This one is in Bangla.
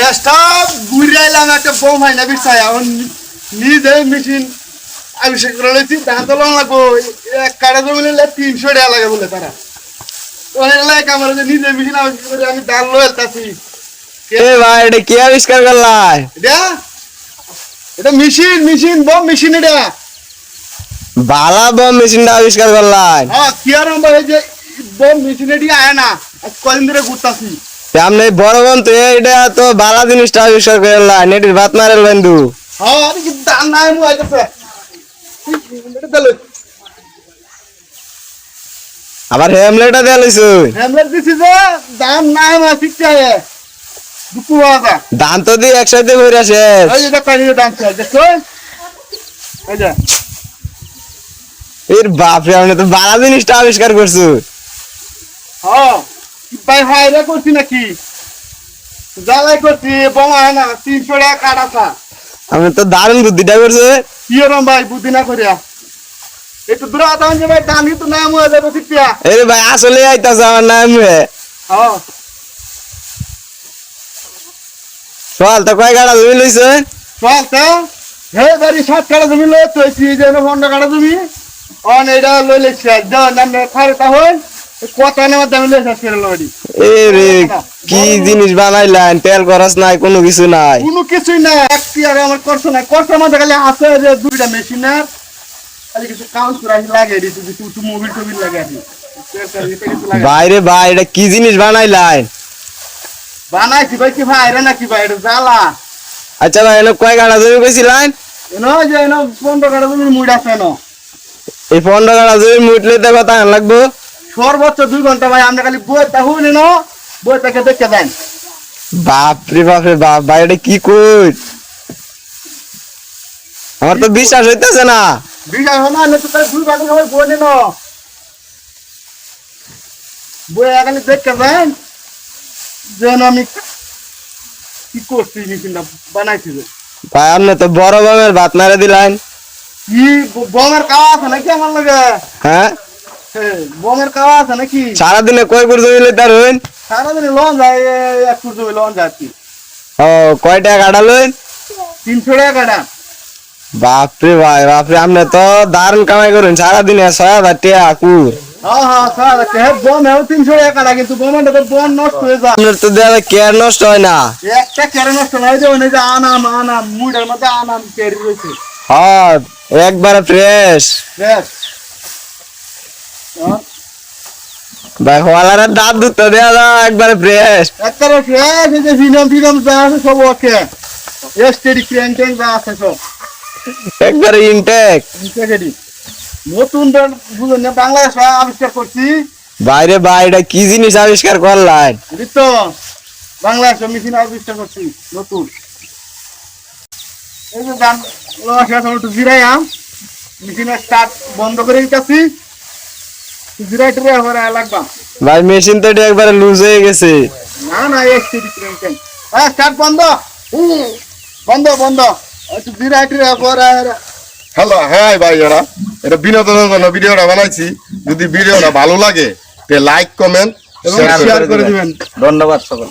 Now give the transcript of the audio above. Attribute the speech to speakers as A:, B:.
A: ডেস্কটপ ঘুরে এলাম একটা বোম হয় না বিছায়। এখন নিজে মেশিন আবিষ্কার করে ধান তো লং লাগবো। এক কাটা জমি নিলে তিনশো টাকা লাগে বলে তারা। এলাকা আমার যে নিজে মেশিন আবিষ্কার করে আমি ধান লয়ে তাছি
B: এ ভাই এটা কি আবিষ্কার করলাই
A: এটা? এটা মেশিন মেশিন বোম মেশিন এটা।
B: বালা বম মেশিনটা আবিষ্কার করলাই।
A: হ্যাঁ কি আর আমার এই যে বোম মেশিন এটি আয় না। কদিন ধরে ঘুরতাছি।
B: সামনে বড় বম তো এটা তো বালা জিনিসটা আবিষ্কার করে করলাই নেটির ভাত মারেল বন্ধু।
A: হ্যাঁ আমি
B: আবার হেমলেটটা দিয়ে লইছু?
A: হ্যামলেট দিছি যে দাম নাই মা দুপু বাবা
B: দান তো দিয়ে একসাথে ভরে
A: দাম যে।
B: এর বাপরে আপনি তো বালা জিনিসটা আবিষ্কার করছ।
A: হ্যাঁ। ভাই হাইরা করছি নাকি? জ্বালাই করছি বোমা হয় না তিনশো টাকা কাটাছা
B: আমি তো দারুণ বুদ্ধিটা করছ।
A: কি রকম ভাই বুদ্ধি না করিয়া? একটু দূরে আতাম যে ভাই দামি তো নাম হয়ে যাবে শিখিয়া
B: এই ভাই আসলে আইতাছে আমার নাম
A: হ্যাঁ
B: সকাল তো কয় গাড়া জমি লইছে?
A: চল তো। হে বাড়ি সাত কাটা জমি লই তো এই যে পনেরো কাটা জমি? অন এটা লই লেছি যাও নাম খারে তাহলে কত
B: এ রে কি জিনিস বানাইলেন? তেল খরচ নাই কোনো কিছু নাই।
A: কোনো কিছুই না একটি আর আমার করছ না করছ মধ্যে খালি আছে যে দুইটা মেশিনের খালি কিছু করে আসি লাগে দিছি কিছু মোবিল টোবিল লাগে
B: বাইরে ভাই এটা কি জিনিস বানাইলেন?
A: বানাইছি ভাই কি ভাই রে নাকি ভাই এটা জ্বালা।
B: আচ্ছা ভাই এনে কয় গাড়া জমি কইছিলেন
A: এনো যে এনো পনেরো কাটা জমি মুড আছে এনো।
B: এই পনেরো গাড়া জমি মুটলে তো কথা আন লাগবো?
A: সর্বোচ্চ দুই ঘণ্টা ভাই আমরা খালি বই তাহুন এনো বই তাকে দেখে দেন।
B: বাপরে বাপরে বাপ ভাই এটা কি কই? আমার তো বিশ্বাস হইতেছে না।
A: বিশাল হনা না তো দুই ঘণ্টা বই নেনো। বই খালি দেখে দেন। যেন আমি কি করছি মেশিনটা বানাইছি
B: ভাই আপনি তো বড় বমের ভাত মারে দিলেন।
A: কি বমের আছে নাকি আমার লগে?
B: হ্যাঁ?
A: বমের কাওয়া আছে নাকি?
B: সারাদিনে কয় করে জমি লইতে হইন?
A: সারাদিন লন যায় এক ফুট জমি লন যায়
B: ও কয় টাকা কাটালেন
A: তিনশো টাকা কাটা
B: বাপরে ভাই বাপরে আপনি তো দারুণ কামাই করুন। সারাদিনে ছয় হাজার টাকা কুর।
A: হ্যাঁ হ্যাঁ নষ্ট হয়ে যায়।
B: তো কেয়ার নষ্ট হয় না?
A: একটা কেড়ে নষ্ট নয় যে ওই যে আনাম আনাম মুইটার মধ্যে আনাম কেড়ে রয়েছে
B: হ্যাঁ একবারে ফ্রেশ
A: বেশ
B: ভাই হওয়ালার দাঁত দুধ দেওয়া দাও একবারে ফ্রেশ
A: একটা ফ্রেশ এই যে ফিনম ফিনম যা আছে সব ওকে। এস্টেডি ক্রেন টেন যা আছে সব।
B: একবারে ইনটেক
A: এস্টেডি নতুন বুঝলেন না বাংলাদেশ আবিষ্কার করছি।
B: বাইরে এটা কি জিনিস আবিষ্কার করলেন?
A: তো বাংলাদেশ মেশিন আবিষ্কার করছি নতুন। এই যে গান একটু জিরাইয়াম মেশিনের স্টার্ট বন্ধ করে দিতেছি।
B: ভাই মেশিন তো এটা একবারে লুজ হয়ে গেছে।
A: না না হ্যাঁ স্টার্ট বন্ধ। বন্ধ বন্ধ।
C: হ্যালো হ্যাঁ ভাইয়েরা এটা বিনোদনের জন্য ভিডিওটা বানাইছি। যদি ভিডিওটা ভালো লাগে লাইক কমেন্ট
A: এবং শেয়ার করে দিবেন।
B: ধন্যবাদ সকল